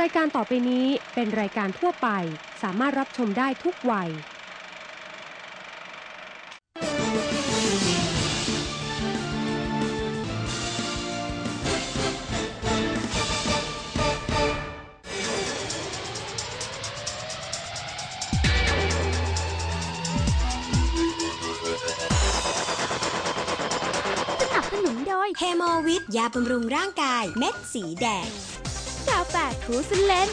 รายการต่อไปนี้เป็นรายการทั่วไป สามารถรับชมได้ทุกวัย สนับสนุนโดยเฮโมวิทยาบำรุงร่างกายเม็ดสีแดง กาแฟทรูสเลน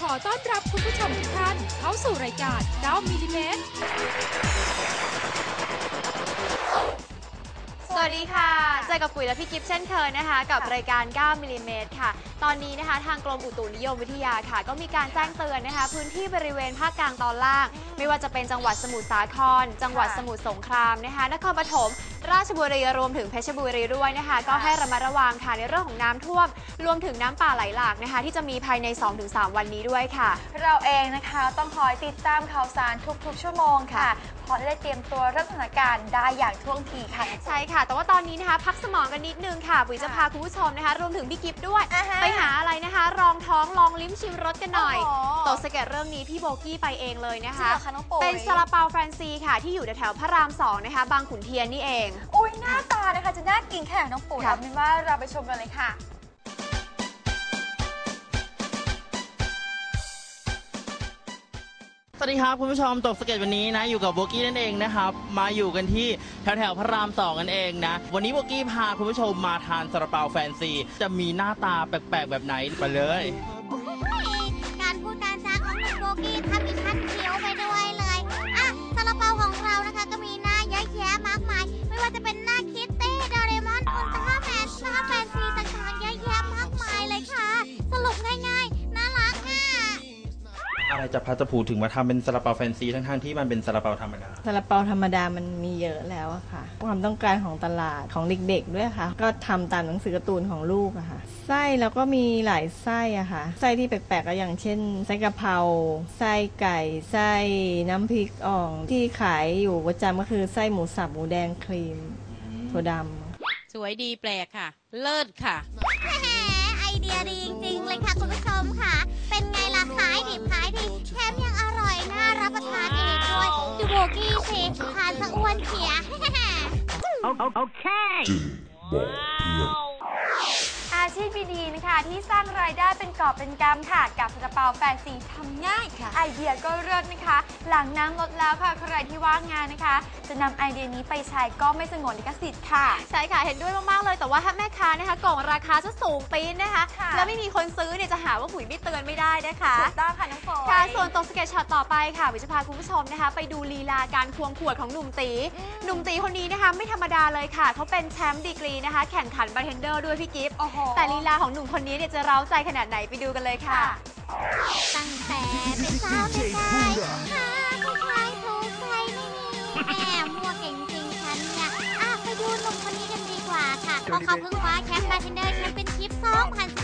ขอต้อนรับคุณผู้ชมทุกท่านเข้าสู่รายการ 9มิลลิเมตรสวัสดีค่ะ เจอกับปุ๋ยและพี่กิฟต์เช่นเคยนะคะ กับรายการ 9 มิลลิเมตรค่ะ ตอนนี้นะคะทางกรมอุตุนิยมวิทยาค่ะ ก็มีการแจ้งเตือนนะคะ พื้นที่บริเวณภาคกลางตอนล่าง ไม่ว่าจะเป็นจังหวัดสมุทรสาคร จังหวัดสมุทรสงครามนะคะ นครปฐม ราชบุรีรวมถึงเพชรบุรีด้วยนะคะ ก็ให้ระมัดระวังค่ะในเรื่องของน้ำท่วม รวมถึงน้ำป่าไหลหลากนะคะ ที่จะมีภายใน 2-3 วันนี้ด้วยค่ะ เราเองนะคะต้องคอยติดตามข่าวสารทุกๆ ชั่วโมงค่ะเพราะจะได้เตรียมตัวรับสถานการณ์ได้อย่างท่วงทีค่ะ ใช่ค่ะ แต่ว่าตอนนี้นะคะ พักสมองกันนิดนึงค่ะปุ๋ยจะพาคุณผู้ชมนะคะ รวมถึงพี่กิฟต์ด้วยอ่าฮะไปหาอะไรนะคะ รองท้องลองลิ้มชิมรสกันหน่อยโอ้โหโตะสเก็ตเรื่องนี้พี่โบกี้ไปเองเลยนะจริงคะเหรอคะน้องปุ๋ยเป็นซาลาเปาแฟรนซีค่ะที่อยู่แถวๆพระรามสองนะคะ บางขุนเทียนนี่เองอุ้ยหน้าตานะคะจะน่ากินแค่ไหนน้องปุ๋ยค่ะ เอาเป็นว่าเราไปชมกันเลยค่ะ สวัสดีครับคุณผู้ชมตกสเก็ตวันนี้นะอยู่กับโบกี้นั่นเองนะครับ มาอยู่กันที่แถวแถวๆพระรามสองกันเองนะ วันนี้โบกี้พาคุณผู้ชมมาทานซาลาเปาแฟนซี จะมีหน้าตาแปลกๆแบบไหนไปเลย จะเป็น อะไรจะพัดจะผูถึงมาทำเป็นซาลาเปาแฟนซีทั้งๆที่มันเป็นซาลาเปาธรรมดาซาลาเปาธรรมดามันมีเยอะแล้วอะค่ะ ความต้องการของตลาดของเด็กๆด้วยค่ะ ก็ทำตามหนังสือการ์ตูนของลูกอะค่ะไส้แล้วก็มีหลายไส้อะค่ะไส้ที่แปลกๆก็อย่างเช่นไส้กะเพราไส้ไก่ไส้น้ำพริกอ่องที่ขายอยู่ประจำก็คือไส้หมูสับหมูแดงครีมถั่วดำสวยดีแปลกค่ะ เลิศค่ะแหมไอเดียดีจานส ดีๆนะคะ ที่สร้างรายได้เป็นกอบเป็นกำค่ะ กับซาลาเปาแฟนซีทำง่าย ไอเดียก็เลิศนะคะ หลังน้ำลดแล้วค่ะ ใครที่ว่างงานนะคะ จะนำไอเดียนี้ไปใช้ก็ไม่สงวนลิขสิทธิ์ค่ะ ใช่ค่ะ เห็นด้วยมากๆเลย แต่ว่าถ้าแม่ค้านะคะกล่องราคาจะสูงปีนนะคะ ค่ะ แล้วไม่มีคนซื้อเนี่ยจะหาว่าปุ๋ยไม่เตือนไม่ได้นะคะ ถูกต้องค่ะน้องฝน ค่ะส่วนตรงสเก็ตช็อตต่อไปค่ะวิจะพาคุณผู้ชมนะคะ ไปดูลีลาการควงขวดของหนุ่มตีหนุ่มตีคนนี้นะคะ ไม่ธรรมดาเลยค่ะ เขาเป็นแชมป์ดีกรีนะคะ แข่งขันบาร์เทนเดอร์ด้วยพี่กิฟต์โอ้โห แต่ลีลาของหนุ่มคนนี้เนี่ยจะเร้าใจขนาดไหนไปดูกันเลยค่ะ ตั้งแต่เป็นสาวในกายหาผู้ชายถูกใจไม่มีแหมมั่วเก่งจริงฉันเนี่ยอะไปดูหนุ่มคนนี้กันดีกว่าค่ะเพราะเขาเพิ่งคว้าแชมป์บาร์เทนเดอร์แชมเปี้ยนชิพ2011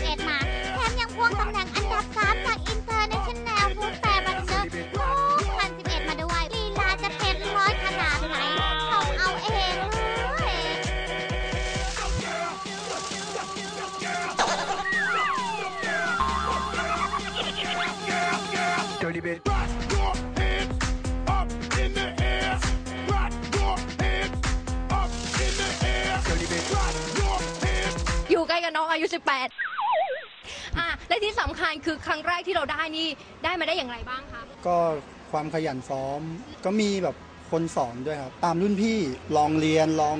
อยู่ใกล้กับน้องอายุ 18อะและที่สำคัญคือครั้งแรกที่เราได้นี่ได้มาได้อย่างไรบ้างคะก็ความขยันซ้อม ก็มีแบบคนสอนด้วยครับ ตามรุ่นพี่ลองเรียนลอง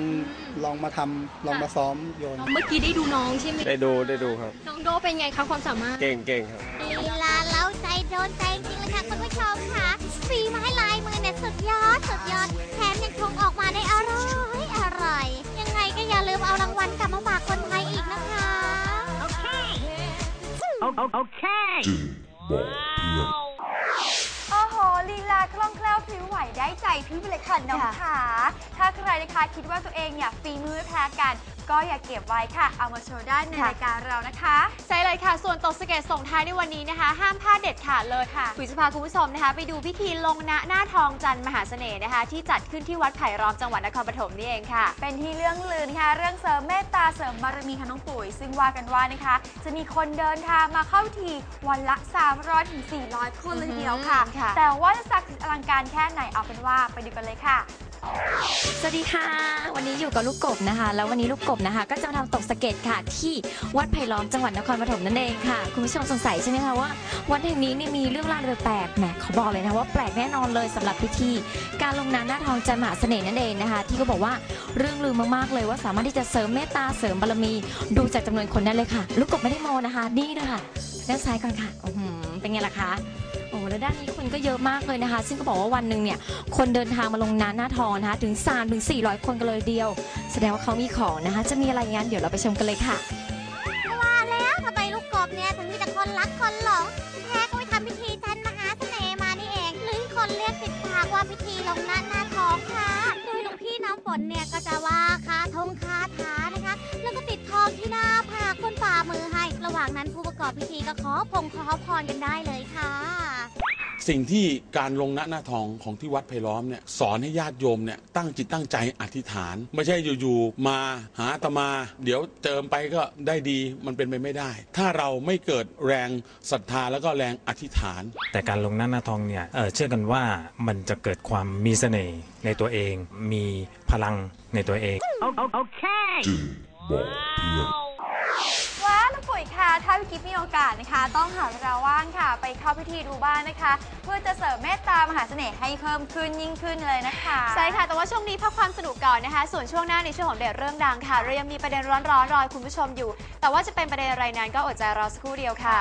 ลองมาทำลองมาซ้อมโยน เมื่อกี้ได้ดูน้องใช่ไหมได้ดูได้ดูครับ น้องโดเป็นไงคะความสามารถ เก่งเก่งครับ ลีลาเล้าใจโดนใจจริงเลย ค่ะคุณผู้ชมค่ะฝีไม้ลายมือเนี่ยสุดยอดสุดยอดแถมยังชงออกมาได้อร่อยอร่อยยังไงก็อย่าลืมเอารางวัลกลับมาฝากคนไทยอีกนะคะ โพี่ไปเลยค่ะน้องค่ะขาถ้าใครนะคะคิดว่าตัวเองเนี่ยฝีมือไม่แพ้กัน ก็อย่าเก็บไว้ค่ะ เอามาโชว์ได้ในค่ะรายการเรานะคะ ใช่เลยค่ะ ส่วนตกสะเก็ดส่งท้ายในวันนี้นะคะ ห้ามพลาดเด็ดขาดเลยค่ะคุยจะพาคุณผู้ชมนะคะ ไปดูพิธีลงณหน้าทองจันทร์มหาเสน่ห์นะคะ ที่จัดขึ้นที่วัดไผ่ล้อมจังหวัดนครปฐมนี่เองค่ะ เป็นที่เรื่องลือนะคะเรื่องเสริมเมตตาเสริมบารมีค่ะน้องปุ๋ย ซึ่งว่ากันว่านะคะ จะมีคนเดินทางมาเข้าพิธีวันละ 300ถึง400 คนเลยทีเดียวค่ะอืมค่ะแต่ว่าจะศักดิ์สิทธิ์อลังการแค่ไหนเอาเป็นว่าไปดูกันเลยค่ะ สวัสดีค่ะ วันนี้อยู่กับลูกกบนะคะ แล้ววันนี้ลูกกบนะคะ ก็จะมาทำตกสะเก็ดค่ะ ที่วัดไผ่ล้อมจังหวัดนครปฐมนั่นเองค่ะ คุณผู้ชมสงสัยใช่ไหมคะว่า วัดแห่งนี้นี่มีเรื่องราวแปลกๆแหมเขาบอกเลยนะว่าแปลกแน่นอนเลยสำหรับพิธี การลงน้ำหน้าทองจันทร์มหาเสน่ห์นั่นเองนะคะ ที่เขาบอกว่าเรื่องลือมากๆเลยว่าสามารถที่จะเสริมเมตตาเสริมบารมีดูจากจำนวนคนได้เลยค่ะ ลูกกบไม่ได้โมนะคะ นี่นะคะด้านซ้ายก่อนค่ะอื้อหือเป็นไงล่ะคะ้แล้วด้านนี้คนก็เยอะมากเลยนะคะ ซึ่งก็บอกว่าวันหนึ่งเนี่ยคนเดินทางมาลงน้ำหน้าทองนะคะถึง3ถึง400 คนกันเลยเดียว แสดงว่าเขามีของนะคะ จะมีอะไรงั้นเดี๋ยวเราไปชมกันเลยค่ะว่าแล้วทำไมลูกกบเนี่ยถึงมีแต่คนรักคนหลงแท้ก็ไปทำพิธีจันมหาเสน่ห์มานี่เอง หรือคนเรียกติดปากว่าพิธีลงน้าหน้าท้องค่ะโดยหลวงพี่น้ำฝนเนี่ยก็จะว่าคาทงคาถา อให้ระหว่างนั้นผู้ประกอบพิธีก็ขอพงขอพรกันได้เลยค่ะ สิ่งที่การลงณหน้าทองของที่วัดไผ่ล้อมเนี่ยสอนให้ญาติโยมเนี่ยตั้งจิตตั้งใจอธิษฐาน ไม่ใช่อยู่ๆมาหาอาตมา เดี๋ยวเจิมไปก็ได้ดีมันเป็นไปไม่ได้ ถ้าเราไม่เกิดแรงศรัทธาแล้วก็แรงอธิษฐาน แต่การลงหน้าหน้าทองเนี่ยเอ่อเชื่อกันว่ามันจะเกิดความมีเสน่ห์ในตัวเอง มีพลังในตัวเองว้ ถ้าพี่กิฟมีโอกาสนะคะ ต้องหาเวลาว่างค่ะ ไปเข้าพิธีดูบ้านนะคะ เพื่อจะเสริมเมตตามหาเสน่ห์ให้เพิ่มขึ้นยิ่งขึ้นเลยนะคะ ใช่ค่ะ แต่ว่าช่วงนี้พักความสนุกก่อนนะคะ ส่วนช่วงหน้าในช่วงของเด็ดเรื่องดังค่ะเรายังมีประเด็นร้อนๆรอคุณผู้ชมอยู่ แต่ว่าจะเป็นประเด็นอะไรนั้นก็อดใจรอสักครู่เดียวค่ะ